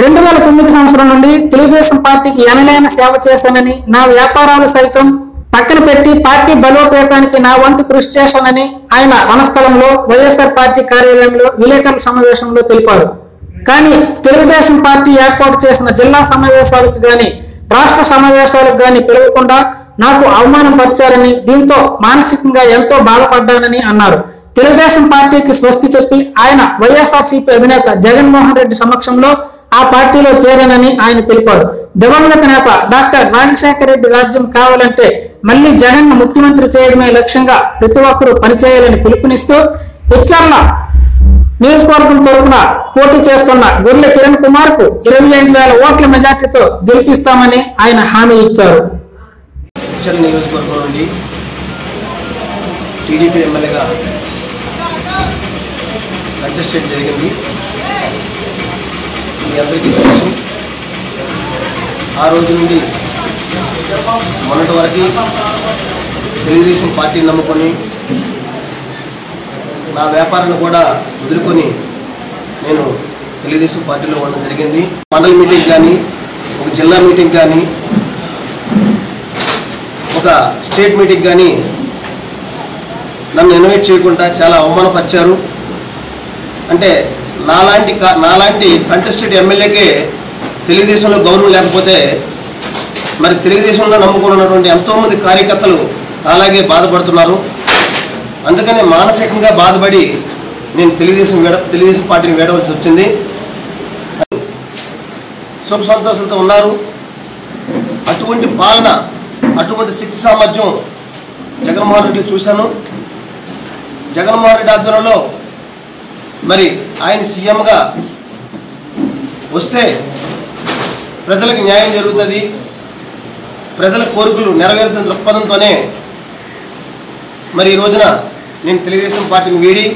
రెండు వేల తొమ్మిది సంవత్సరం నుండి తెలుగుదేశం పార్టీకి ఎనలేని సేవ చేశానని నా వ్యాపారాలు సైతం పక్కన పెట్టి పార్టీ బలోపేతానికి నా వంతు కృషి చేశానని ఆయన వనస్థలంలో వైఎస్ఆర్ పార్టీ కార్యాలయంలో విలేకరుల సమావేశంలో తెలిపారు. కానీ తెలుగుదేశం పార్టీ ఏర్పాటు చేసిన జిల్లా సమావేశాలకు గాని రాష్ట్ర సమావేశాలకు గాని పిలవకుండా నాకు అవమానం పరిచారని దీంతో మానసికంగా ఎంతో బాధపడ్డానని అన్నారు. తెలుగుదేశం పార్టీకి స్వస్తి చెప్పి ఆయన వైఎస్ఆర్సీపీ అధినేత జగన్మోహన్ రెడ్డి సమక్షంలో ఆ పార్టీలో చేరానని ఆయన తెలిపారు. దివంగత నేత డాక్టర్ రాజశేఖర రెడ్డి రాజ్యం కావాలంటే మళ్ళీ జగన్ ముఖ్యమంత్రి చేయడమే లక్ష్యంగా ప్రతి ఒక్కరూ పనిచేయాలని పిలుపునిస్తూ ఉచ్చర్ల నియోజకవర్గం తరపున పోటీ చేస్తున్న గొర్రె కిరణ్ కుమార్కు ఇరవై ఐదు వేల ఓట్ల మెజార్టీతో గెలిపిస్తామని ఆయన హామీ ఇచ్చారు. నియోజకవర్గం నుండి టీడీపీ ఎమ్మెల్యేగా అడ్జస్టేట్ జరిగింది. మీ అందరికీ తెలుసు. ఆ రోజు నుండి మొన్నటి వరకు తెలుగుదేశం పార్టీని నమ్ముకొని నా వ్యాపారాన్ని కూడా వదులుకొని నేను తెలుగుదేశం పార్టీలో ఉండడం జరిగింది. మండల మీటింగ్ కానీ ఒక జిల్లా మీటింగ్ కానీ ఒక స్టేట్ మీటింగ్ కానీ నన్ను ఇన్వైట్ చేయకుండా చాలా అవమానపరిచారు. అంటే నాలాంటి నాలాంటి కంటెస్టెడ్ ఎమ్మెల్యేకే తెలుగుదేశంలో గౌరవం లేకపోతే మరి తెలుగుదేశంలో నమ్ముకున్నటువంటి ఎంతోమంది కార్యకర్తలు అలాగే బాధపడుతున్నారు. అందుకనే మానసికంగా బాధపడి నేను తెలుగుదేశం వేడ తెలుగుదేశం పార్టీని వేడవలసి వచ్చింది. సుఖ సంతోషంతో ఉన్నారు. అటువంటి పాలన అటువంటి శక్తి సామర్థ్యం జగన్మోహన్ రెడ్డి చూశాను. జగన్మోహన్ రెడ్డి ఆధ్వర్యంలో మరి ఆయన సీఎంగా వస్తే ప్రజలకు న్యాయం జరుగుతుంది. ప్రజల కోరికలు నెరవేరుతున్న దృక్పథంతోనే మరి ఈ రోజున నేను తెలుగుదేశం పార్టీని వీడి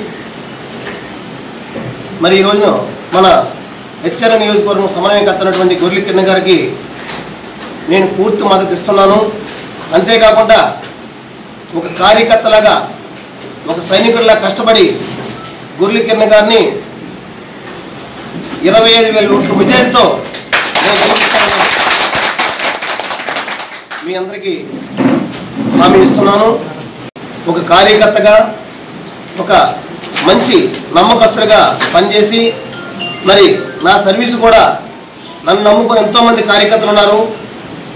మరి ఈ రోజున మన హెచ్ఆర్ నియోజకవర్గం సమన్వయకర్తనటువంటి గొర్రెల కిరణ్ గారికి నేను పూర్తి మద్దతు ఇస్తున్నాను. అంతేకాకుండా ఒక కార్యకర్తలాగా ఒక సైనికుడిలా కష్టపడి గుర్లి కిరణ్ గారిని ఇరవై ఐదు వేల ఓట్ల మెజారిటీతో నేను మీ అందరికీ హామీ ఇస్తున్నాను. ఒక కార్యకర్తగా ఒక మంచి నమ్మకస్తుడిగా పనిచేసి మరి నా సర్వీస్ కూడా నన్ను నమ్ముకుని ఎంతోమంది కార్యకర్తలు ఉన్నారు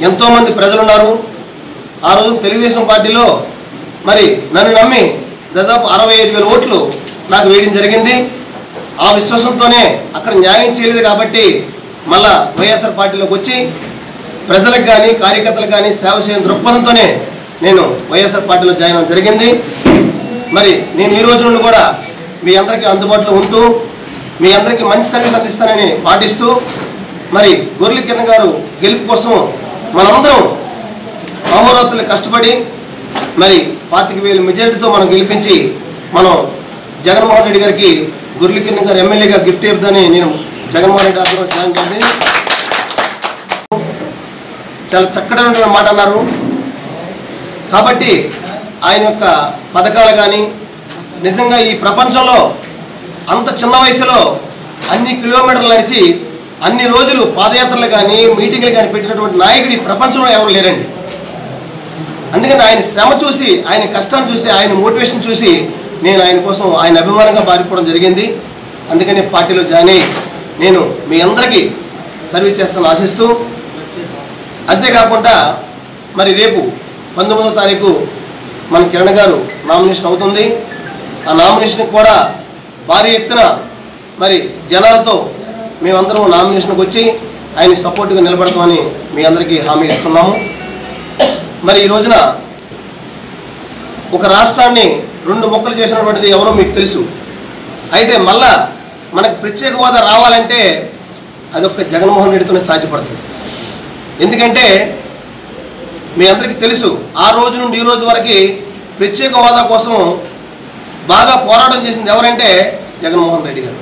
ఎంతోమంది ప్రజలు ఉన్నారు. ఆ రోజు తెలుగుదేశం పార్టీలో మరి నన్ను నమ్మి దాదాపు అరవై ఐదు వేల ఓట్లు నాకు వేయడం జరిగింది. ఆ విశ్వాసంతోనే అక్కడ న్యాయం చేయలేదు కాబట్టి మళ్ళా వైఎస్ఆర్ పార్టీలోకి వచ్చి ప్రజలకు కానీ కార్యకర్తలకు కానీ సేవ చేయని దృక్పథంతోనే నేను వైఎస్ఆర్ పార్టీలో జాయిన్ అవ్వడం జరిగింది. మరి నేను ఈ రోజు నుండి కూడా మీ అందరికీ అందుబాటులో ఉంటూ మీ అందరికీ మంచి సర్వీస్ అందిస్తానని పాటిస్తూ మరి గొర్రెల కిరణ్ గారు గెలుపు కోసం మనందరం అహోరాత్రులు కష్టపడి మరి పాతిక వేల మెజారిటీతో మనం గెలిపించి మనం జగన్మోహన్ రెడ్డి గారికి గొర్రెల గారు ఎమ్మెల్యేగా గిఫ్ట్ ఇవ్వదని నేను జగన్మోహన్ రెడ్డి ఆధ్వర్యంలో జాయిన్ చాలా చక్కటి మాట అన్నారు. కాబట్టి ఆయన యొక్క పథకాలు కానీ నిజంగా ఈ ప్రపంచంలో అంత చిన్న వయసులో అన్ని కిలోమీటర్లు నడిచి అన్ని రోజులు పాదయాత్రలు కానీ మీటింగ్లు కానీ పెట్టినటువంటి నాయకుడు ప్రపంచంలో ఎవరు లేరండి. అందుకని ఆయన శ్రమ చూసి ఆయన కష్టాన్ని చూసి ఆయన మోటివేషన్ చూసి నేను ఆయన కోసం ఆయన అభిమానంగా పారిపోవడం జరిగింది. అందుకని పార్టీలో జాయిన్ అయ్యి నేను మీ అందరికీ సర్వీస్ చేస్తాను ఆశిస్తూ అంతేకాకుండా మరి రేపు పంతొమ్మిదో తారీఖు మన కిరణ్ గారు నామినేషన్ అవుతుంది. ఆ నామినేషన్కి కూడా భారీ ఎత్తున మరి జనాలతో మేమందరం నామినేషన్కి వచ్చి ఆయన సపోర్ట్గా నిలబడతామని మీ అందరికీ హామీ ఇస్తున్నాము. మరి ఈ రోజున ఒక రాష్ట్రాన్ని రెండు మొక్కలు చేసినటువంటిది ఎవరో మీకు తెలుసు. అయితే మళ్ళా మనకు ప్రత్యేక హోదా రావాలంటే అదొక జగన్మోహన్ రెడ్డితోనే సాధ్యపడుతుంది. ఎందుకంటే మీ అందరికీ తెలుసు ఆ రోజు నుండి ఈ రోజు వరకు ప్రత్యేక హోదా కోసం బాగా పోరాటం చేసింది ఎవరంటే జగన్మోహన్ రెడ్డి గారు.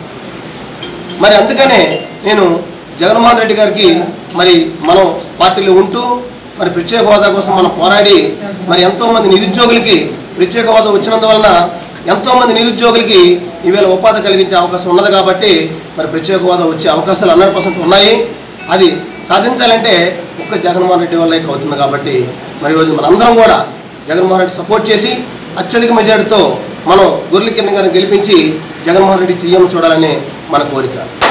మరి అందుకనే నేను జగన్మోహన్ రెడ్డి గారికి మరి మనం పార్టీలో ఉంటూ మరి ప్రత్యేక హోదా కోసం మనం పోరాడి మరి ఎంతోమంది నిరుద్యోగులకి ప్రత్యేక హోదా వచ్చినందువలన ఎంతోమంది నిరుద్యోగులకి ఈవేళ ఉపాధి కలిగించే అవకాశం ఉన్నది కాబట్టి మరి ప్రత్యేక హోదా వచ్చే అవకాశాలు హండ్రెడ్ పర్సెంట్ ఉన్నాయి. అది సాధించాలంటే ఒక్క జగన్మోహన్ రెడ్డి వల్ల అవుతుంది కాబట్టి మరి ఈరోజు మనందరం కూడా జగన్మోహన్ రెడ్డి సపోర్ట్ చేసి అత్యధిక మెజార్టీతో మనం గొర్రెల గారిని గెలిపించి జగన్మోహన్ రెడ్డి సీఎం చూడాలని మన కోరిక.